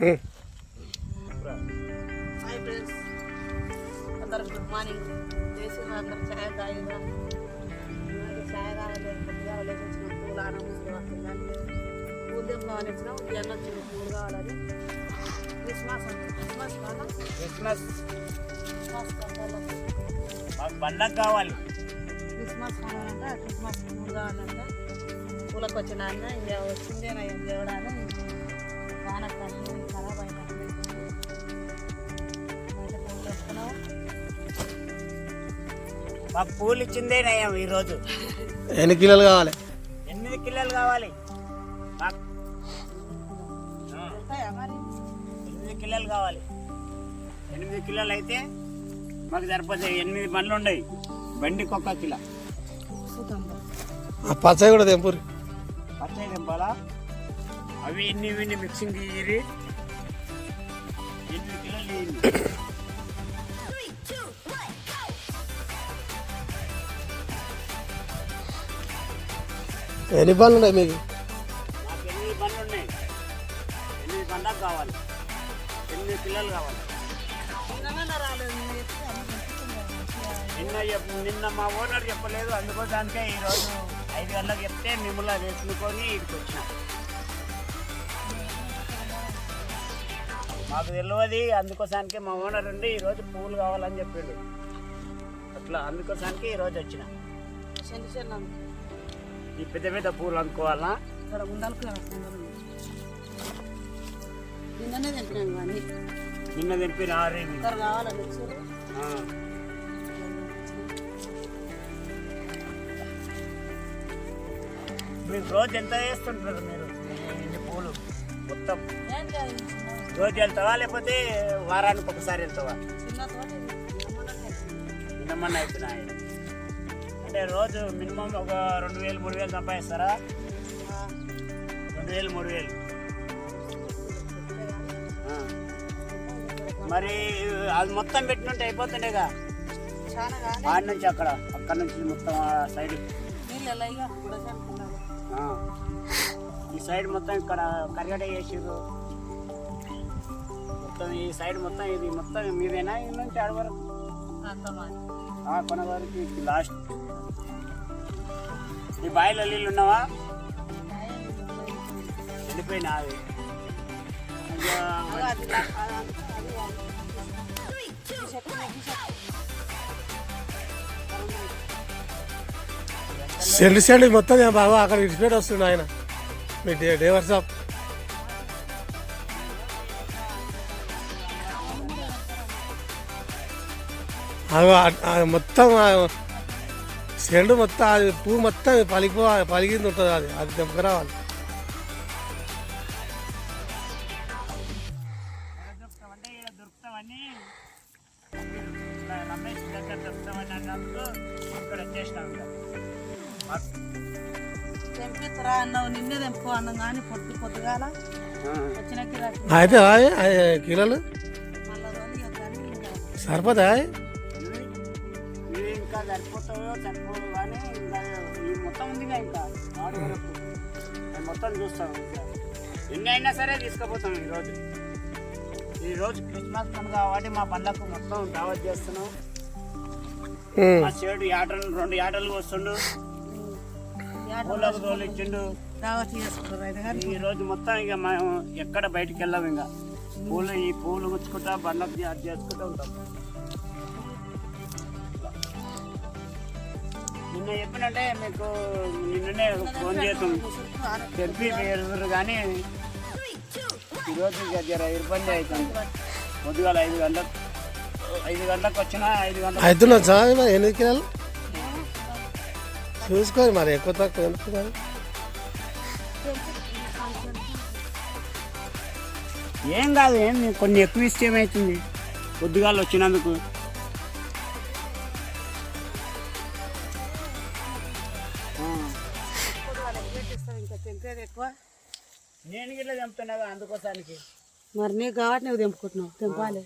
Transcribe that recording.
Hi friends good morning చేసి అందరు ఛాయ్ తాగిరా నాకు ఛాయ్ కావాలి కొద్దిగా లేచి వచ్చిన పూలు ఆనం పూలు తెంపాలని వచ్చినాం ఇవన్నీ వచ్చిన పూలు కావాలని. క్రిస్మస్ క్రిస్మస్ పండగ కావాలి. క్రిస్మస్ కావాలంటే. క్రిస్మస్ పూలు కావాలంటే. పూలకు వచ్చిన అన్న ఇంకా వచ్చిందేనా మాకు పూలు ఇచ్చిందే నయం ఈరోజు. ఎన్ని కిలోలు కావాలి? ఎనిమిది కిలోలు కావాలి. మాకు ఎనిమిది కిలోలు కావాలి. ఎనిమిది కిలోలు అయితే మాకు సరిపోతాయి ఎనిమిది బండ్లు ఉన్నాయి. బండికి ఒక్క కిలో. ఆ పచ్చడి కూడా తెంపురి పచ్చడి తెంపాలా? అవి ఇన్ని ఇన్ని మిక్సింగ్ ఇయ్యి ఎనిమిది కిలోలు ఎన్ని పనులు ఉన్నాయి మీకు? ఎనిమిది ఉన్నాయి. ఎనిమిది కావాలి. ఎనిమిది కిలోలు కావాలి. నిన్న చెప్- నిన్న మా ఓనర్ చెప్పలేదు. అందుకోసానికే ఈరోజు ఐదు గంటలకు చెప్తే మిమ్మల్ని వేసుకొని ఇక్కడికి వచ్చిన. మాకు తెలియదు అందుకోసానికి మా ఓనర్ ఉండి ఈరోజు పూలు కావాలని చెప్పిండు. అట్లా అందుకోసానికి ఈరోజు వచ్చిన. ఈ పెద్ద పెద్ద పూలు అనుకోవాలా? ఇక్కడ నిన్ననే అన్ని. నిన్న తెంపిన ఆరు ఇక్కడ కావాలని వచ్చారు మీకు రోజు ఎంత వేస్తుంటారు మీరు? ఇన్ని పూలు? మొత్తం? రోజు వెళ్తావా లేకపోతే వారానికి ఒకసారి వెళ్తావా. నిన్నమన్న అయిపోయినాయి. అంటే రోజు మినిమం ఒక రెండు వేలు మూడు వేలు సంపాదిస్తారా? రెండు వేలు మూడు వేలు. మరి అది మొత్తం పెట్టినట్టు అయిపోతుండేగా? ఆడ నుంచి అక్కడ అక్కడ నుంచి మొత్తం ఆ సైడ్. ఈ సైడ్ మొత్తం ఇక్కడ కరిగడ చేసిర్రు. మొత్తం ఈ సైడ్ మొత్తం ఇది మొత్తం మీదేనా? ఈ నుంచి ఆడ కొన వరకు లాస్ట్. ఈ బాయిలో నీళ్ళు ఉన్నావా? వెళ్ళిపోయినా అవి ఇంకా అది మొత్తం నేను బాబు అక్కడ ఇడిచిపెట్టి వస్తుండు ఆయన. మీ డే డేవర్ షాప్ మొత్తం ఆ మొత్తం అది పువ్వు మొత్తం పలికిపో పలిగింది ఉంటుంది అది. అది తెంపకరావాలి రావాలి. అయితే అవి కిలోలు? ఇంకా సరిపోతాయో సరిపోదు కానీ ఇంకా ఈ మొత్తం ఉందిగా ఇంకా. ఆడు వరకు. అది మొత్తం చూస్తాం ఇంకా. ఎన్ని అయినా సరే తీసుకుపోతాం ఈరోజు ఈరోజు క్రిస్మస్ పండుగ కాబట్టి మా పండగకు మొత్తం దావత్ చేస్తున్నాం. మా చెడు యాటలు రెండు యాటలు వస్తుండు. పూలకు తోలు ఇచ్చిండు ఈ రోజు మొత్తం ఇక మేము ఎక్కడ బయటికి వెళ్ళాము ఇంకా. పూలు ఈ పూలు గుచ్చుకుంటా బండ్లకు చేసుకుంటూ ఉంటాం. నిన్న చెప్పినట్టే మీకు నిన్ననే ఫోన్ చేస్తాం తెంపి వేరు కానీ ఈరోజు జర ఇబ్బంది అవుతుంది. పొద్దుగాల ఐదు గంటలకు ఐదు గంటలకు వచ్చినా ఐదు గంటలకు అవుతున్నా సార్ ఎనిమిది కిలోలు? చూసుకోవాలి మరి ఎక్కువ తక్కువ ఎందుకు మరి? ఏం కాదు ఏం కొన్ని ఎక్కువ ఇస్తే ఏమవుతుంది పొద్దుగాల వచ్చినందుకు తెంపేది ఎక్కువ. నేను గిట్ల చంపుతున్నాగా అందుకోసానికి. మరి నీకు కాబట్టి నువ్వు తెంపుకుంటున్నావు. తెంపాలి.